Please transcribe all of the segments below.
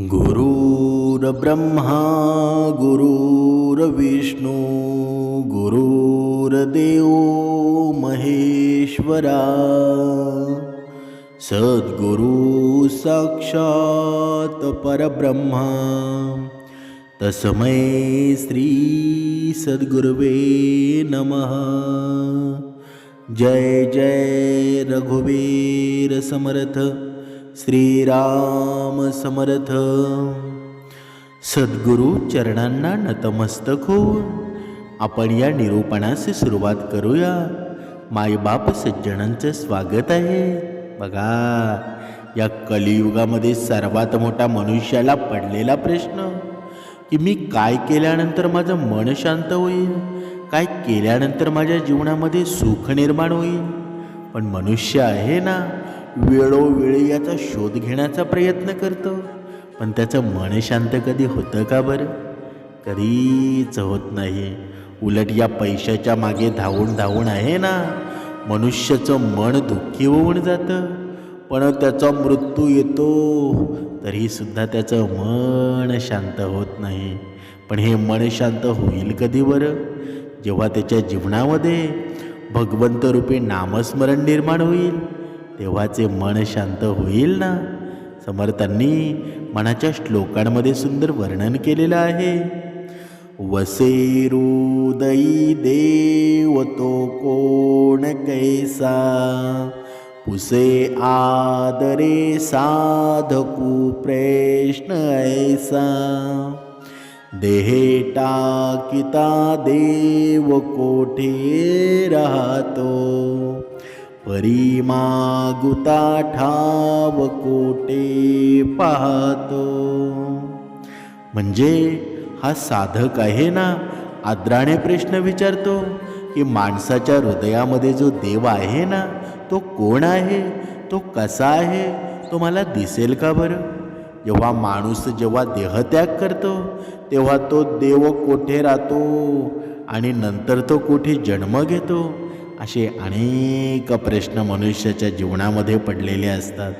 गुरुर्ब्रह्मा गुरुर्विष्णू गुरुर्देव महेश्वरा सद्गुरु साक्षात परब्रह्मा तस्मै श्री सद्गुरवे नमः. जय जय रघुवीर समर्थ। श्रीराम समर्थ सद्गुरू चरणांना नतमस्तक होऊन आपण या निरूपणास सुरुवात करूया. मायबाप सज्जनांचं स्वागत आहे. बघा या कलियुगामध्ये सर्वात मोठा मनुष्याला पडलेला प्रश्न की मी काय केल्यानंतर माझं मन शांत होईल? काय केल्यानंतर माझ्या जीवनामध्ये सुख निर्माण होईल? पण मनुष्य आहे ना वेळोवेळी याचा शोध घेण्याचा प्रयत्न करतो. पण त्याचं मन शांत कधी होतं का बरं? कधीच होत नाही. उलट या पैशाच्या मागे धावून धावून आहे ना? मनुष्याचं मन दुःखी होऊन जातं. पण त्याचा मृत्यू येतो तरीसुद्धा त्याचं मन शांत होत नाही. पण हे मन शांत होईल कधी बरं? जेव्हा त्याच्या जीवनामध्ये भगवंतरूपी नामस्मरण निर्माण होईल. तेव्हाचे मन शांत होईल ना? समर्थांनी मनाच्या श्लोकांमध्ये सुंदर वर्णन केलेलं आहे. वसे हृदयी देवतो कोण कैसा? पुसे आदरे साधकू प्रश्न ऐसा. देहे टाकिता देव कोठे राहतो? परी मागुता ठाव कोटे पाहतो. म्हणजे हा साधक आहे ना आदराने प्रश्न विचारतो की माणसाच्या हृदयामध्ये जो देव आहे ना तो कोण आहे? तो कसा आहे? तो मला दिसेल का बरं? जेव्हा माणूस जेव्हा देहत्याग करतो तेव्हा तो देव कोठे राहतो? आणि नंतर तो कुठे जन्म घेतो? असे अनेक प्रश्न मनुष्याच्या जीवनामध्ये पडलेले असतात.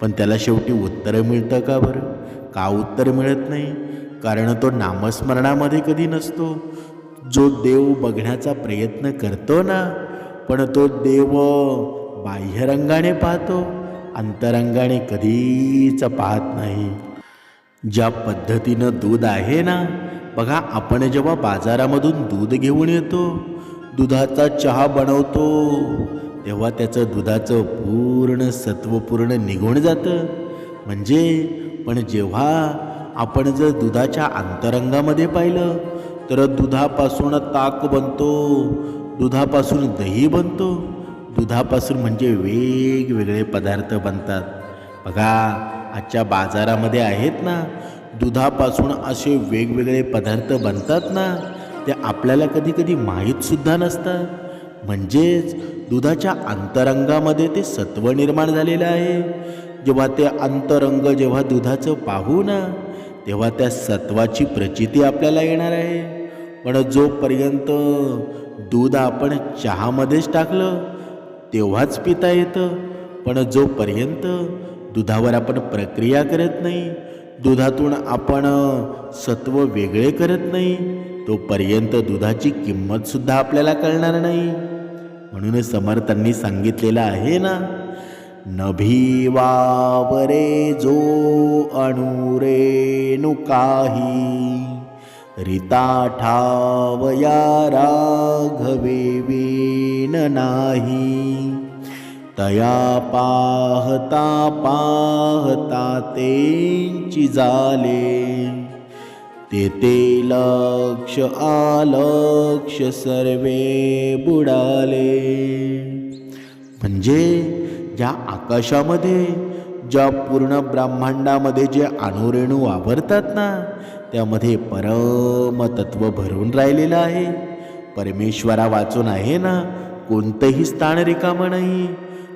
पण त्याला शेवटी उत्तरं मिळतं का बरं? का उत्तर मिळत नाही? कारण तो नामस्मरणामध्ये कधी नसतो. जो देव बघण्याचा प्रयत्न करतो ना पण तो देव बाह्यरंगाने पाहतो अंतरंगाने कधीच पाहत नाही. ज्या पद्धतीनं दूध आहे ना बघा आपण जेव्हा बाजारामधून दूध घेऊन येतो दुधाचा चहा बनवतो तेव्हा त्याचं दुधाचं पूर्ण सत्व पूर्ण निघून जातं. म्हणजे पण जेव्हा आपण जर दुधाच्या अंतरंगामध्ये पाहिलं तर दुधापासून ताक बनतो दुधापासून दही बनतो. दुधापासून म्हणजे वेगवेगळे पदार्थ बनतात. बघा आजच्या बाजारामध्ये आहेत ना दुधापासून असे वेगवेगळे पदार्थ बनतात ना ते आपल्याला कधी कधी माहीतसुद्धा नसतात म्हणजेच दुधाच्या अंतरंगामध्ये ते सत्व निर्माण झालेलं आहे. जेव्हा ते अंतरंग जेव्हा दुधाचं पाहू ना तेव्हा त्या सत्वाची प्रचिती आपल्याला येणार आहे. पण जोपर्यंत दूध आपण चहामध्येच टाकलं तेव्हाच पिता येतं. पण जोपर्यंत दुधावर आपण प्रक्रिया करत नाही दुधातून आपण सत्व वेगळे करत नाही तोपर्यंत दुधाची किंमतसुद्धा आपल्याला कळणार नाही. म्हणून समर्थांनी सांगितलेलं आहे ना नभी वावरे जो अणुरे काही रिता ठावया राघवे नाही. तया पाहता पाहता तेंची झाले तेथे लक्ष आलक्ष सर्वे बुडाले. म्हणजे ज्या आकाशामध्ये ज्या पूर्ण ब्रह्मांडामध्ये जे अणुरेणू वावरतात ना त्यामध्ये परमतत्व भरून राहिलेलं आहे. परमेश्वरा वाचून आहे ना कोणतंही स्थान रिकामं नाही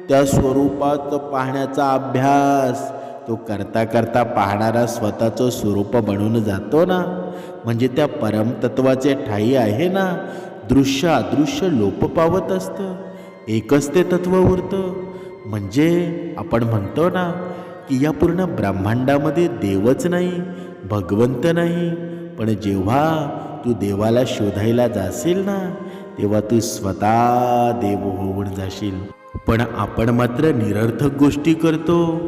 त्या स्वरूपात पाहण्याचा अभ्यास तो करता करता पाहणारा स्वतःचं स्वरूप बनून जातो ना. म्हणजे त्या परमतत्वाचे ठाई आहे ना. दृश्य अदृश्य लोप पावत असतं. एकच ते तत्व उरतं. म्हणजे आपण म्हणतो ना की या पूर्ण ब्रह्मांडामध्ये देवच नाही भगवंत नाही. पण जेव्हा तू देवाला शोधायला जाशील ना तेव्हा तू स्वतः देव होऊन जाशील. पण आपण मात्र निरर्थक गोष्टी करतो.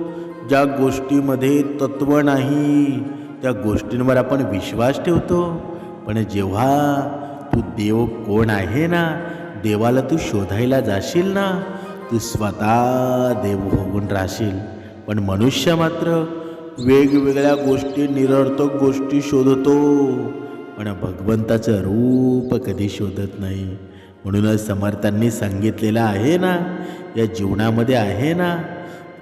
ज्या गोष्टीमध्ये तत्व नाही त्या गोष्टींवर आपण विश्वास ठेवतो. पण जेव्हा तू देव कोण आहे ना देवाला तू शोधायला जाशील ना तू स्वतः देव होऊन राहशील. पण मनुष्य मात्र वेगवेगळ्या गोष्टी निरर्थक गोष्टी शोधतो. पण भगवंताचं रूप कधी शोधत नाही. म्हणूनच समर्थांनी सांगितलेलं आहे ना या जीवनामध्ये आहे ना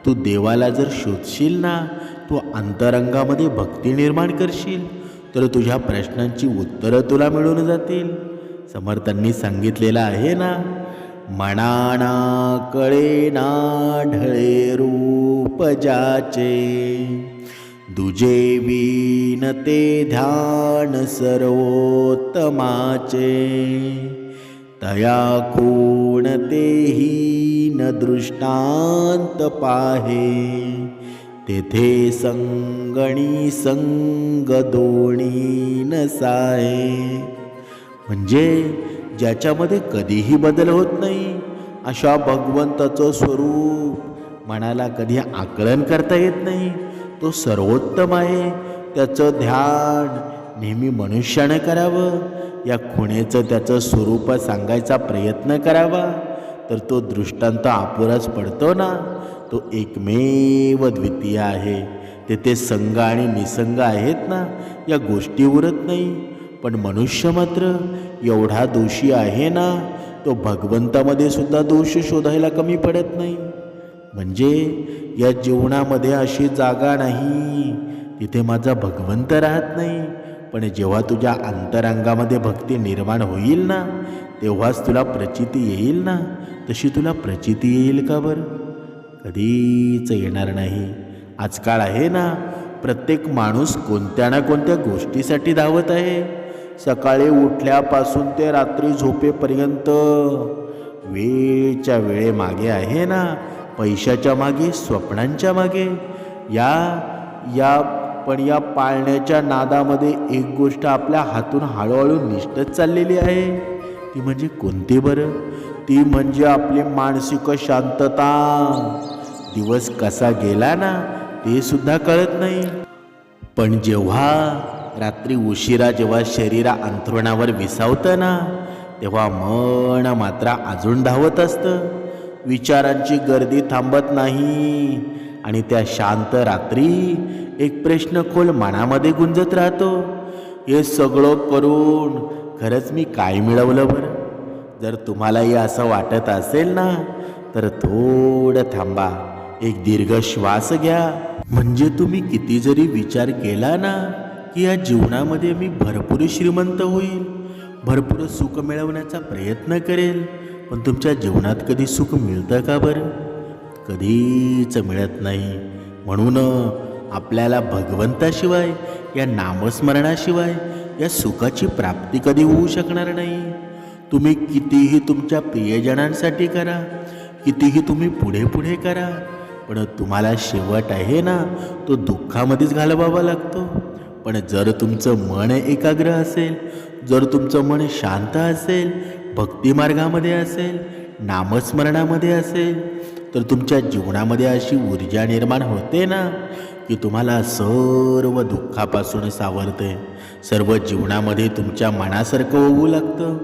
तू देवाला जर शोधशील ना तू अंतरंगामध्ये भक्ती निर्माण करशील तर तुझ्या प्रश्नांची उत्तरं तुला मिळून जातील. समर्थांनी सांगितलेलं आहे ना मनाना कळे ना ढळे रूप जाचे. दुजे विन ते ध्यान सर्वोत्तमाचे. तया कोणतेही न दृष्टांत पाहे. तेथे संगणी संग दोणी नसाय म्हणजे ज्याच्यामध्ये कधीही बदल होत नाही अशा भगवंताचं स्वरूप मनाला कधी आकलन करता येत नाही. तो सर्वोत्तम आहे. त्याचं ध्यान नेहमी मनुष्यानं करावं. या खुणेचं त्याचं स्वरूप सांगायचा प्रयत्न करावा. तर तो दृष्टांत अपुराच पडतो ना. तो एकमेव द्वितीय आहे. तेथे संघ आणि निसंग आहेत ना. या गोष्टी उरत नाही. पण मनुष्य मात्र एवढा दोषी आहे ना तो भगवंतामध्ये सुद्धा दोष शोधायला कमी पडत नाही. म्हणजे या जीवनामध्ये अशी जागा नाही. तिथे माझा भगवंत राहत नाही. पण जेव्हा तुझ्या अंतरंगामध्ये भक्ती निर्माण होईल ना तेव्हाच तुला प्रचिती येईल ना? तशी तुला प्रचिती येईल का बरं? कधीच येणार नाही. आजकाल आहे ना प्रत्येक माणूस कोणत्या ना कोणत्या गोष्टीसाठी धावत आहे. सकाळी उठल्यापासून ते रात्री झोपेपर्यंत वेळच्या वेळेमागे आहे ना पैशाच्या मागे स्वप्नांच्या मागे. या या पण या पाळण्याच्या नादामध्ये एक गोष्ट आपल्या हातून हळूहळू निष्ठच चाललेली आहे. ती म्हणजे कोणती बरं? ती म्हणजे आपली मानसिक शांतता. दिवस कसा गेला ना ते सुद्धा कळत नाही. पण जेव्हा रात्री उशिरा जेव्हा शरीरा अंथरुणावर विसावतं ना तेव्हा मन मात्र अजून धावत असतं. विचारांची गर्दी थांबत नाही. आणि त्या शांत रात्री एक प्रश्न खोल मनामध्ये गुंजत राहतो. हे सगळं करून खरंच मी काय मिळवलं बरं? जर तुम्हालाही असं वाटत असेल ना तर थोडं थांबा. एक दीर्घ श्वास घ्या. म्हणजे तुम्ही किती जरी विचार केला ना की या जीवनामध्ये मी भरपूर श्रीमंत होईल भरपूर सुख मिळवण्याचा प्रयत्न करेल पण तुमच्या जीवनात कधी सुख मिळतं का बरं? कधीच मिळत नाही. म्हणून आपल्याला भगवंताशिवाय या नामस्मरणाशिवाय या सुखाची प्राप्ती कधी होऊ शकणार नाही. तुम्ही कितीही तुमच्या प्रियजनांसाठी करा कितीही तुम्ही पुढे पुढे करा पण तुम्हाला शेवट आहे ना तो दुःखामध्येच घालवावा लागतो. पण जर तुमचं मन एकाग्र असेल जर तुमचं मन शांत असेल भक्तिमार्गामध्ये असेल नामस्मरणामध्ये असेल तर तुमच्या जीवनामध्ये अशी ऊर्जा निर्माण होते ना की तुम्हाला सर्व दुःखापासून सावरते. सर्व जीवनामध्ये तुमच्या मनासारखं होऊ लागतं.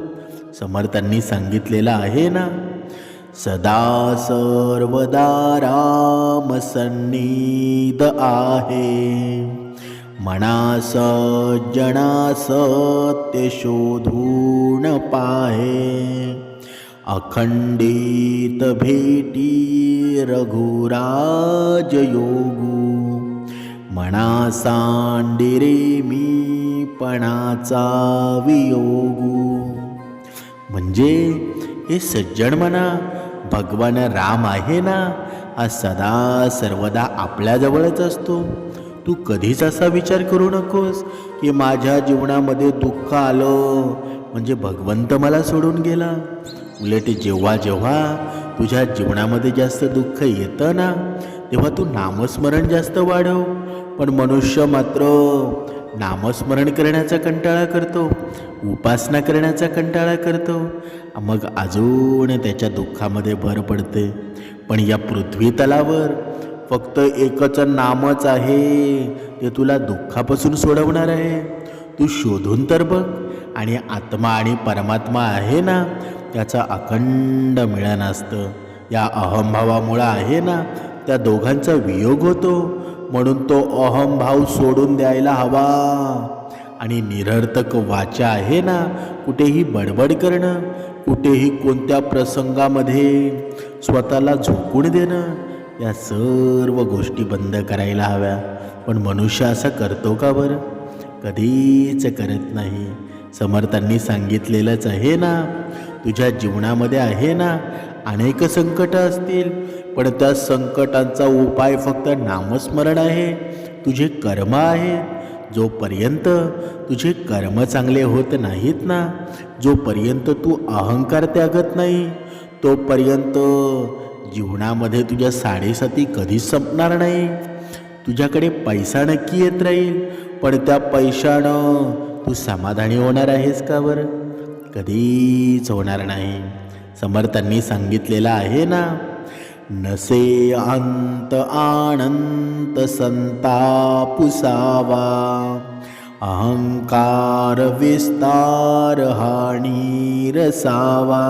समर्थांनी सांगितलेलं आहे ना सदा सर्वदा राम सन्निध आहे. मनास जना सत्य शोधून पाहे. अखंडित भेटी रघुराज योगू। म्हणा सांडिरे मी पणाचा वियोगू। म्हणजे हे सज्जन म्हणा भगवान राम आहे ना हा सदा सर्वदा आपल्याजवळच असतो। तू कधीच असा विचार करू नकोस की माझ्या जीवनामध्ये दुःख आलं म्हणजे भगवंत मला सोडून गेला। उलट जेव्हा जेव्हा तुझ्या जीवनामध्ये जास्त दुःख येतं ना तेव्हा तू नामस्मरण जास्त वाढव. पण मनुष्य मात्र नामस्मरण करण्याचा कंटाळा करतो उपासना करण्याचा कंटाळा करतो. मग अजून त्याच्या दुःखामध्ये भर पडते. पण या पृथ्वी तलावर फक्त एकच नामच आहे ते तुला दुःखापासून सोडवणार आहे. तू शोधून तर बघ आणि आत्मा आणि परमात्मा आहे ना त्याचा अखंड मिळण असतं. या अहमभावामुळं आहे ना त्या दोघांचा वियोग होतो. म्हणून तो अहमभाव सोडून द्यायला हवा. आणि निरर्थक वाचा आहे ना कुठेही बडबड करणं कुठेही कोणत्या प्रसंगामध्ये स्वतःला झोकून देणं या सर्व गोष्टी बंद करायला हव्या. पण मनुष्य असं करतो का बरं? कधीच करत नाही. समर्थांनी सांगितलेलंच आहे ना तुझ्या जीवनामध्ये आहे ना अनेक संकट असतील. पण त्या संकटांचा उपाय फक्त नामस्मरण आहे. तुझे कर्म आहेत जोपर्यंत तुझे कर्म चांगले होत नाहीत ना जोपर्यंत तू अहंकार त्यागत नाही तोपर्यंत जीवनामध्ये तुझ्या साडेसाती कधीच संपणार नाही. तुझ्याकडे पैसा नक्की येत राहील पण त्या पैशानं तू समाधानी होणार आहेस का बरं? कधीच होणार नाही. समर्थांनी सांगितलेलं आहे ना? नसे अंत आनंत संतापुसावा अहंकार विस्तार हानी रसावा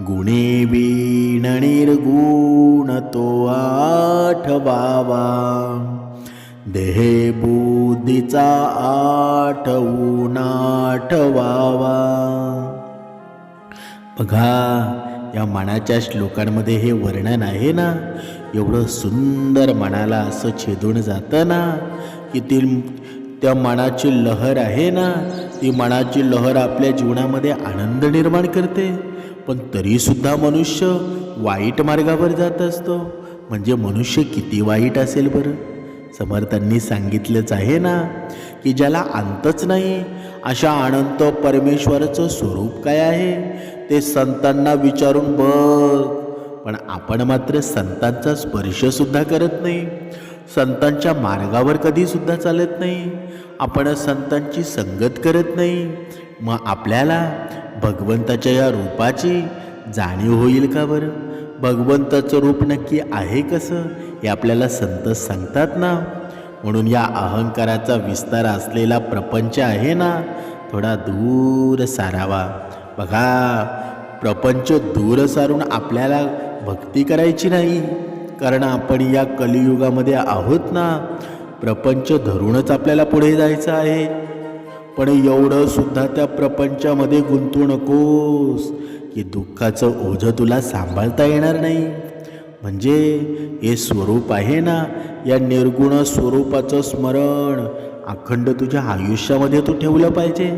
गुणे वीण निर्गुण तो आठवावा. देहे बुद्धीचा आठवून आठवावा. बघा या मनाच्या श्लोकांमध्ये हे वर्णन आहे ना? एवढं सुंदर मनाला असं छेदून जातं ना की ती त्या मनाची लहर आहे ना? ती मनाची लहर आपल्या जीवनामध्ये आनंद निर्माण करते. पण तरीसुद्धा मनुष्य वाईट मार्गावर जात असतो. म्हणजे मनुष्य किती वाईट असेल बरं? समर्थांनी सांगितलंच आहे ना की ज्याला अंतच नाही अशा अनंत परमेश्वराचं स्वरूप काय आहे? ते संतांना विचारून बघ. पण आपण मात्र संतांचा स्पर्शसुद्धा करत नाही. संतांच्या मार्गावर कधीसुद्धा चालत नाही. आपण संतांची संगत करत नाही. मग आपल्याला भगवंताच्या या रूपाची जाणीव होईल का बरं? भगवंताचं रूप नक्की आहे कसं? हे आपल्याला संत सांगतात ना. म्हणून या अहंकाराचा विस्तार असलेला प्रपंच आहे ना थोडा दूर सारावा. बघा प्रपंच दूर सारून आपल्याला भक्ती करायची नाही. कारण आपण या कलियुगामध्ये आहोत ना प्रपंच धरूनच आपल्याला पुढे जायचं आहे. पण एवढं सुद्धा त्या प्रपंचामध्ये गुंतू नकोस की दुःखाचं ओझं तुला सांभाळता येणार नाही. म्हणजे हे स्वरूप आहे ना या निर्गुण स्वरूपाचं स्मरण अखंड तुझ्या आयुष्यामध्ये तू ठेवलं पाहिजे.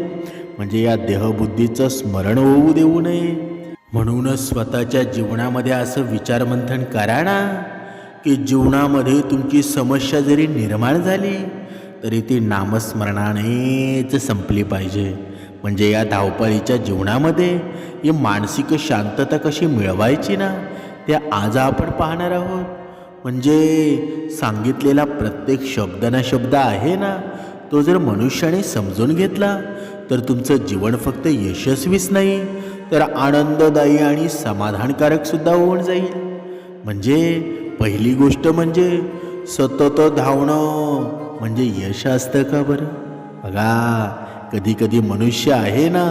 म्हणजे या देहबुद्धीचं स्मरण होऊ देऊ नये. म्हणूनच स्वतःच्या जीवनामध्ये असं विचारमंथन करा ना की जीवनामध्ये तुमची समस्या जरी निर्माण झाली तरी ती नामस्मरणानेच संपली पाहिजे. म्हणजे या धावपळीच्या जीवनामध्ये ही मानसिक शांतता कशी मिळवायची ना ते आज आपण पाहणार आहोत. म्हणजे सांगितलेला प्रत्येक शब्द ना शब्द आहे ना तो जर मनुष्याने समजून घेतला तर तुमचं जीवन फक्त यशस्वीच नाही तर आनंददायी आणि समाधानकारक सुद्धा होऊन जाईल. म्हणजे पहिली गोष्ट म्हणजे सतत धावणं म्हणजे यश असतं का बरं? बघा कधी कधी मनुष्य आहे ना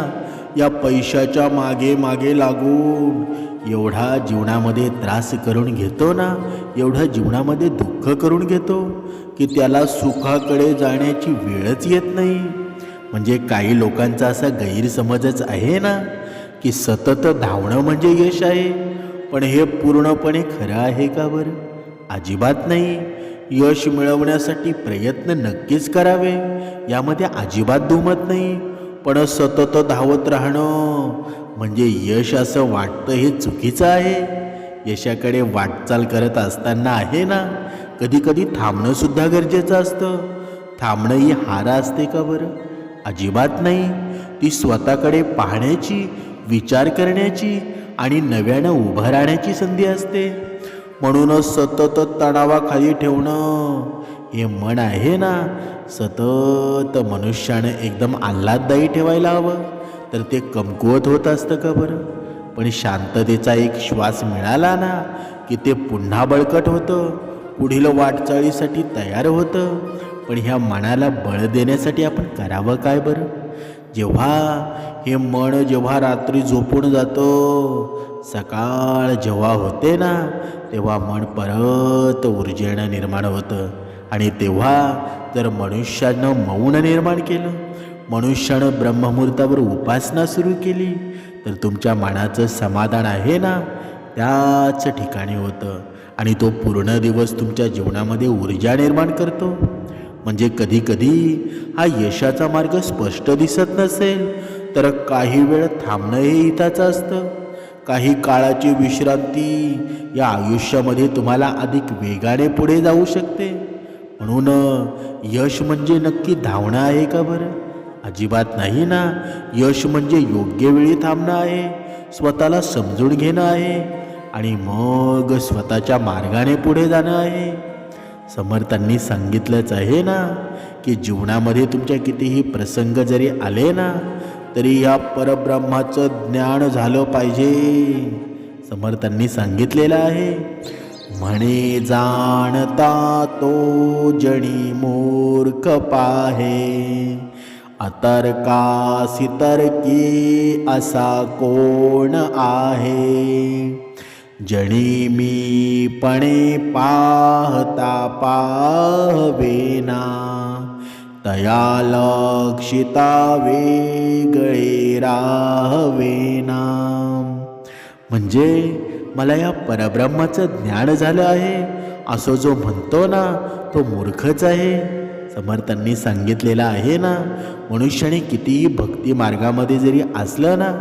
या पैशाच्या मागे मागे लागून एवढा जीवनामध्ये त्रास करून घेतो ना एवढा जीवनामध्ये दुःख करून घेतो की त्याला सुखाकडे जाण्याची वेळच येत नाही. म्हणजे काही लोकांचा असा गैरसमजच आहे ना की सतत धावणं म्हणजे यश आहे पण हे पूर्णपणे खरं आहे का बरं? अजिबात नाही. यश मिळवण्यासाठी प्रयत्न नक्कीच करावे यामध्ये अजिबात दुमत नाही. पण सतत धावत राहणं म्हणजे यश असं वाटतं हे चुकीचं आहे. यशाकडे वाटचाल करत असताना आहे ना? कधीकधी थांबणंसुद्धा गरजेचं असतं. थांबणं ही हार असते का बरं? अजिबात नाही. ती स्वतःकडे पाहण्याची विचार करण्याची आणि नव्यानं उभं राहण्याची संधी असते. म्हणूनच सतत तणावाखाली ठेवणं हे मन आहे ना सतत मनुष्यानं एकदम आल्हाददायी ठेवायला हवं. तर ते कमकुवत होत असतं का बरं? पण शांततेचा एक श्वास मिळाला ना की ते पुन्हा बळकट होतं. पुढील वाटचाळीसाठी तयार होतं. पण ह्या मनाला बळ देण्यासाठी आपण करावं काय बरं? जेव्हा हे मन जेव्हा रात्री झोपून जातो सकाळ जेव्हा होते ना तेव्हा मन परत ऊर्जेनं निर्माण होतं. आणि तेव्हा तर मनुष्यानं मौन निर्माण केलं. मनुष्यानं ब्रह्ममुहूर्तावर उपासना सुरू केली. तर तुमच्या मनाचं समाधान आहे ना? त्याच ठिकाणी होतं. आणि तो पूर्ण दिवस तुमच्या जीवनामध्ये ऊर्जा निर्माण करतो. म्हणजे कधीकधी हा यशाचा मार्ग स्पष्ट दिसत नसेल तर काही वेळ थांबणं हे हिताचं असतं. काही काळाची विश्रांती या आयुष्यामध्ये तुम्हाला अधिक वेगाने पुढे जाऊ शकते. म्हणून यश म्हणजे नक्की धावणं आहे का बरं? अजिबात नाही ना. यश म्हणजे योग्य वेळी थांबणं आहे स्वतःला समजून घेणं आहे आणि मग स्वतःच्या मार्गाने पुढे जाणं आहे. समर्थांनी सांगितलंच आहे ना की जीवनामध्ये तुमच्या कितीही प्रसंग जरी आले ना तरी या परब्रह्माचं ज्ञान झालं पाहिजे. समर्थांनी सांगितलेलं आहे. म्हणे जाणता तो जणी मूर्ख पाहे. अतर्कासी तर्की असा कोण आहे? जणी मी पणे पाहता पाहवेना तया लक्षिता वेगळे राहवेना म्हणजे मला या परब्रह्माचं ज्ञान झालं आहे. असं जो म्हणतो ना तो मूर्खच आहे. समर्थांनी सांगितलेलं आहे ना मनुष्याने कितीही भक्ती मार्गामध्ये जरी असलं ना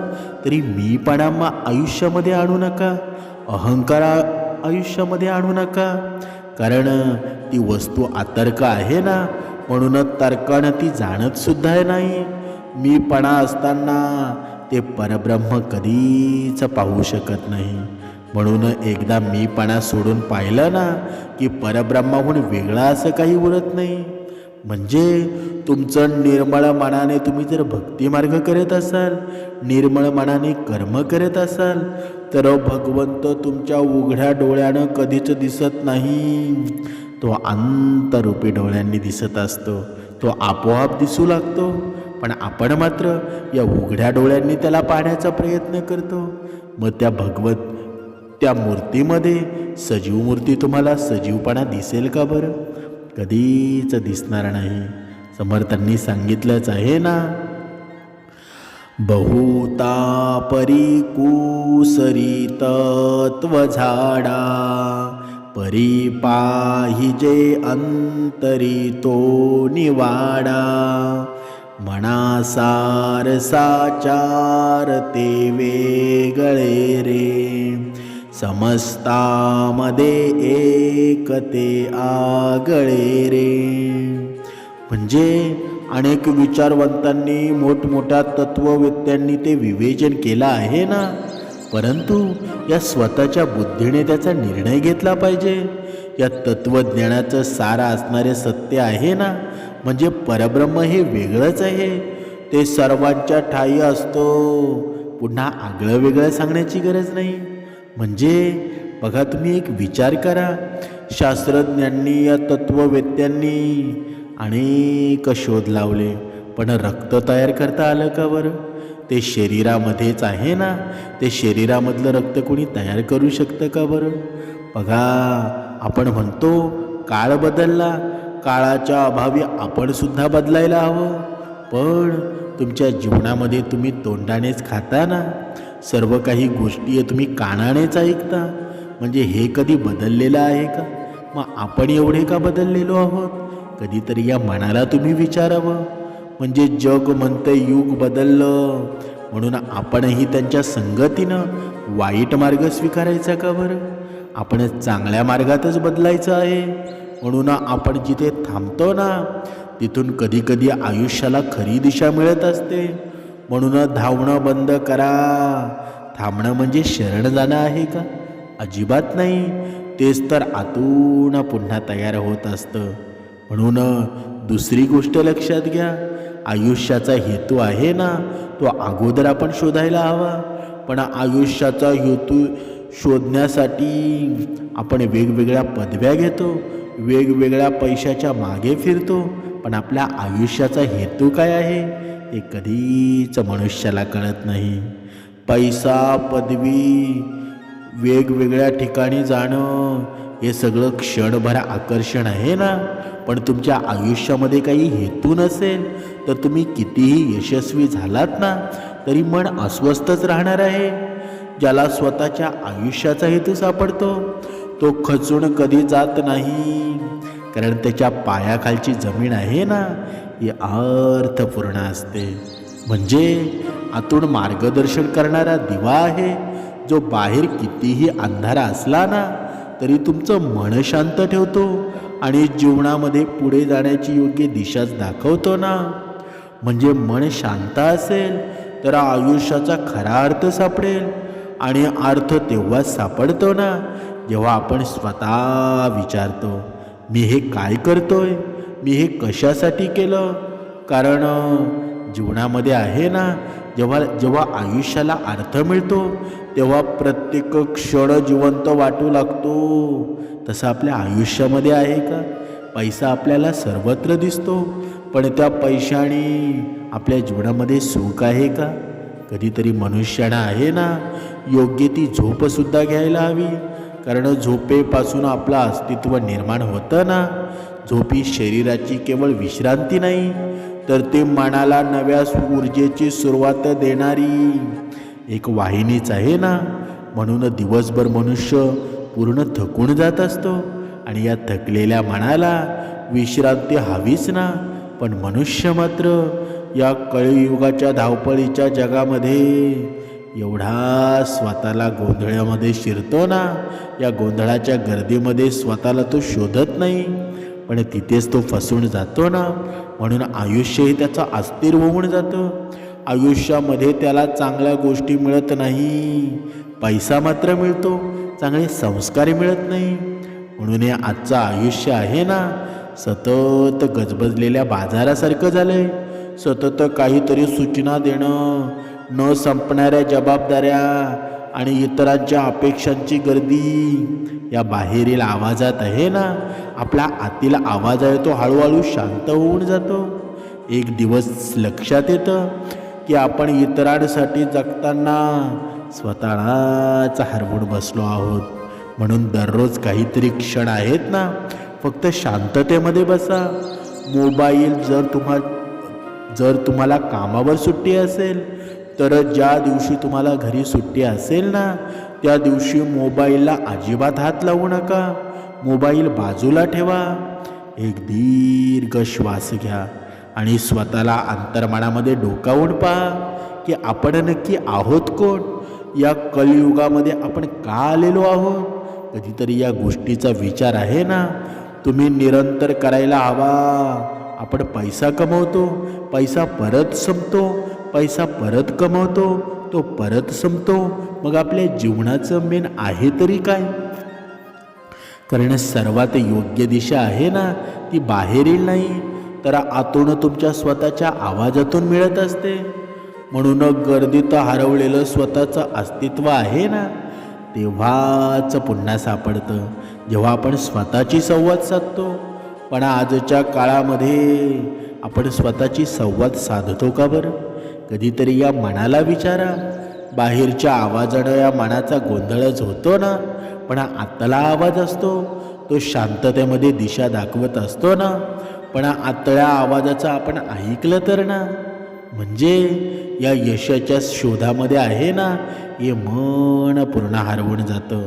तरी मीपणा आयुष्यामध्ये आणू नका. अहंकार आयुष्यामध्ये आणू नका. कारण ती वस्तू आतर्क आहे ना म्हणूनच तर्कानं ती जाणत सुद्धा नाही. मीपणा असताना ते परब्रह्म कधीच पाहू शकत नाही. म्हणून एकदा मीपणा सोडून पाहिलं ना की परब्रह्माहून वेगळा असं काही उरत नाही. म्हणजे तुमचं निर्मळ मनाने तुम्ही जर भक्तिमार्ग करत असाल निर्मळ मनाने कर्म करत असाल तर भगवंत तुमच्या उघड्या डोळ्यानं कधीच दिसत नाही. तो अंतरूपी डोळ्यांनी दिसत असतो तो आपोआप दिसू लागतो. पण आपण मात्र या उघड्या डोळ्यांनी त्याला पाहण्याचा प्रयत्न करतो. मग त्या भगवत त्या मूर्तीमध्ये सजीव मूर्ती तुम्हाला सजीवपणा दिसेल का बरं? कधीच दिसणार नाही. समर्थांनी सांगितलंच आहे ना? बहुता परी तत्व झाडा परी पाहिजे अंतरी तो निवाडा. मनासार साचार ते वेगळे रे. समस्तामध्ये एकते आगळे रे. म्हणजे अनेक विचारवंतांनी मोठमोठ्या तत्ववेत्यांनी ते विवेचन केलं आहे ना? परंतु या स्वतःच्या बुद्धीने त्याचा निर्णय घेतला पाहिजे. या तत्वज्ञानाचं सारा असणारे सत्य आहे ना? म्हणजे परब्रह्म हे वेगळंच आहे. ते सर्वांच्या ठाई असतो. पुन्हा आगळं वेगळं सांगण्याची गरज नाही. म्हणजे बघा तुम्ही एक विचार करा. शास्त्रज्ञांनी या तत्ववेत्यांनी अनेक शोध लावले पण रक्त तयार करता आलं का बरं? ते शरीरामध्येच आहे ना? ते शरीरामधलं रक्त कोणी तयार करू शकतं का बरं? बघा आपण म्हणतो काळ बदलला. काळाच्या अभावी आपण सुद्धा बदलायला हवं. पण तुमच्या जीवनामध्ये तुम्ही तोंडानेच खाता ना? सर्व काही गोष्टी तुम्ही कानानेच ऐकता. म्हणजे हे कधी बदललेलं आहे का? मग आपण एवढे का बदललेलो आहोत? कधीतरी या मनाला तुम्ही विचारावं. म्हणजे जग म्हणतं युग बदललं. म्हणून आपणही त्यांच्या संगतीनं वाईट मार्ग स्वीकारायचा का बरं? आपण चांगल्या मार्गातच बदलायचं आहे. म्हणून आपण जिथे थांबतो ना तिथून कधीकधी आयुष्याला खरी दिशा मिळत असते. म्हणून धावणं बंद करा. थांबणं म्हणजे शरण जाणं आहे का? अजिबात नाही. तेच तर आतून पुन्हा तयार होत असतं. म्हणून दुसरी गोष्ट लक्षात घ्या. आयुष्याचा हेतू आहे ना तो अगोदर आपण शोधायला हवा. पण आयुष्याचा हेतू शोधण्यासाठी आपण वेगवेगळ्या पदव्या घेतो वेगवेगळ्या पैशाच्या मागे फिरतो. पण आपल्या आयुष्याचा हेतू काय आहे? हे कधीच मनुष्याला कळत नाही. पैसा पदवी वेगवेगळ्या ठिकाणी जाणं हे सगळं क्षणभर आकर्षण आहे ना? पण तुमच्या आयुष्यामध्ये काही हेतू नसेल तर तुम्ही कितीही यशस्वी झालात ना तरी मन अस्वस्थच राहणार आहे. ज्याला स्वतःच्या आयुष्याचा हेतू सापडतो तो खचून कधी जात नाही. कारण त्याच्या पायाखालची जमीन आहे ना ही अर्थपूर्ण असते. म्हणजे आतून मार्गदर्शन करणारा दिवा आहे जो बाहेर कितीही अंधारा असला ना तरी तुमचं मन शांत ठेवतो आणि जीवनामध्ये पुढे जाण्याची योग्य दिशाच दाखवतो ना. म्हणजे मन शांत असेल तर आयुष्याचा खरा अर्थ सापडेल आणि अर्थ तेव्हाच सापडतो ना जेव्हा आपण स्वतः विचारतो मी हे काय करतोय? मी हे कशासाठी केलं? कारण जीवनामध्ये आहे ना जेव्हा जेव्हा आयुष्याला अर्थ मिळतो तेव्हा प्रत्येक क्षण जिवंत वाटू लागतो. तसं आपल्या आयुष्यामध्ये आहे का? पैसा आपल्याला सर्वत्र दिसतो पण त्या पैशाने आपल्या जीवनामध्ये सुख आहे का? कधीतरी मनुष्यानं आहे ना योग्य ती झोपसुद्धा घ्यायला हवी. कारण झोपेपासून आपलं अस्तित्व निर्माण होतं ना झोपी शरीराची केवळ विश्रांती नाही तर ते मनाला नव्या ऊर्जेची सुरुवात देणारी. एक वाहिनीच आहे ना? म्हणून दिवसभर मनुष्य पूर्ण थकून जात असतो आणि या थकलेल्या मनाला विश्रांती हवीच ना? पण मनुष्य मात्र या कळयुगाच्या धावपळीच्या जगामध्ये एवढा स्वतःला गोंधळामध्ये शिरतो ना? या गोंधळाच्या गर्दीमध्ये स्वतःला तो शोधत नाही. पण तिथेच तो फसून जातो ना. म्हणून आयुष्यही त्याचं अस्थिर होऊन जातं. आयुष्यामध्ये त्याला चांगल्या गोष्टी मिळत नाही. पैसा मात्र मिळतो. चांगले संस्कार मिळत नाही. म्हणून हे आजचं आयुष्य आहे ना सतत गजबजलेल्या बाजारासारखं झालंय. सतत काहीतरी सूचना देणं न संपणाऱ्या जबाबदाऱ्या आणि इतरांच्या अपेक्षांची गर्दी. या बाहेरील आवाजात आहे ना आपला आतील आवाज आहे तो हळूहळू शांत होऊन जातो. एक दिवस लक्षात येतं की आपण इतरांसाठी जगताना स्वतःलाच हरवून बसलो आहोत. म्हणून दररोज काहीतरी क्षण आहेत ना फक्त शांततेमध्ये बसा. मोबाईल जर तुम्हा जर तुम्हाला कामावर सुट्टी असेल तर ज्या दिवशी तुम्हाला घरी सुट्टी असेल ना त्या दिवशी मोबाईलला अजिबात हात लावू नका. मोबाईल बाजूला ठेवा. एक दीर्घ श्वास घ्या आणि स्वतःला अंतर्मनामध्ये डोकावून पहा की आपण नक्की आहोत कोण? या कलियुगामध्ये आपण का आलेलो आहोत? कधीतरी या गोष्टीचा विचार आहे ना? तुम्ही निरंतर करायला हवा. आपण पैसा कमवतो पैसा परत संपतो पैसा परत कमवतो तो परत संपतो. मग आपल्या जीवनाचं मेन आहे तरी काय? कारण सर्वात योग्य दिशा आहे ना ती बाहेरील नाही. तर आतून तुमच्या स्वतःच्या आवाजातून मिळत असते. म्हणून गर्दीत हरवलेलं स्वतःचं अस्तित्व आहे ना तेव्हाच पुन्हा सापडतं. जेव्हा आपण स्वतःची संवाद साधतो. पण आजच्या काळामध्ये आपण स्वतःची संवाद साधतो का बरं? कधीतरी या मनाला विचारा. बाहेरच्या आवाजानं या मनाचा गोंधळच होतो ना पण आतला आवाज असतो. तो शांततेमध्ये दिशा दाखवत असतो ना पण आतळ्या आवाजाचं आपण ऐकलं तर ना. म्हणजे या यशाच्या शोधामध्ये आहे ना हे मन पूर्ण हरवून जातं.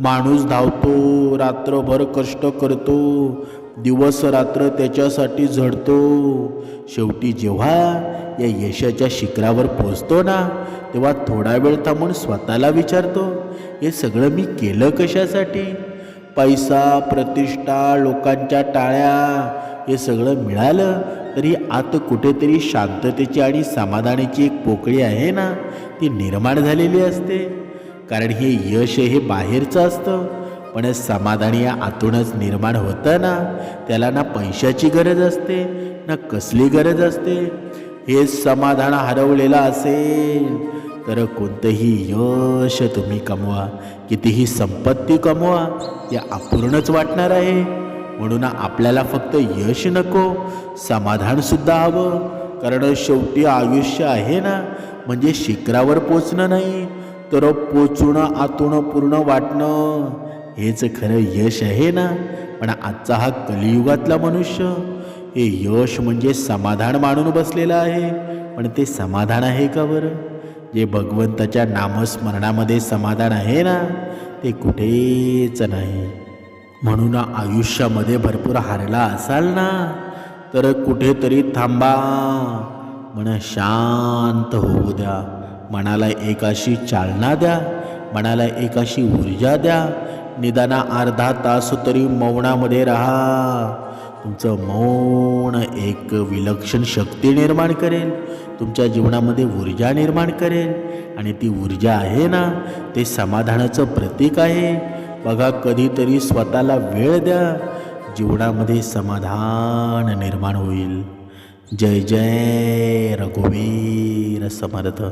माणूस धावतो रात्रभर कष्ट करतो दिवस रात्र त्याच्यासाठी झडतो. शेवटी जेव्हा या यशाच्या शिखरावर पोचतो ना तेव्हा थोडा वेळ थांबून स्वतःला विचारतो हे सगळं मी केलं कशासाठी? पैसा प्रतिष्ठा लोकांच्या टाळ्या हे सगळं मिळालं तरी आत कुठेतरी शांततेची आणि समाधानाची एक पोकळी आहे ना ती निर्माण झालेली असते. कारण हे यश हे बाहेरचं असतं. पण समाधान या आतूनच निर्माण होतं ना? त्याला ना पैशाची गरज असते ना कसली गरज असते? हे समाधान हरवलेलं असेल. तर कोणतंही यश तुम्ही कमवा कितीही संपत्ती कमवा या अपूर्णच वाटणार आहे. म्हणून आपल्याला फक्त यश नको समाधानसुद्धा हवं. कारण शेवटी आयुष्य आहे ना? म्हणजे शिखरावर पोचणं नाही तर पोचणं आतून पूर्ण वाटणं. हेच खरं यश आहे ना? पण आजचा हा कलियुगातला मनुष्य हे यश म्हणजे समाधान मानून बसलेलं आहे. पण ते समाधान आहे का बरं? जे भगवंताच्या नामस्मरणामध्ये समाधान आहे ना ते कुठेच नाही. म्हणून आयुष्यामध्ये भरपूर हारला असाल ना तर कुठेतरी थांबा. मन शांत होऊ द्या. मनाला एक अशी चालना द्या. मनाला एक अशी ऊर्जा द्या. निदाना अर्धा तास तरी मौनामध्ये राहा. तुमचं मौन एक विलक्षण शक्ती निर्माण करेल. तुमच्या जीवनामध्ये ऊर्जा निर्माण करेल. आणि ती ऊर्जा आहे ना ते समाधानाचं प्रतीक आहे. बघा कधीतरी स्वतःला वेळ द्या. जीवनामध्ये समाधान निर्माण होईल. जय जय रघुवीर समर्थ.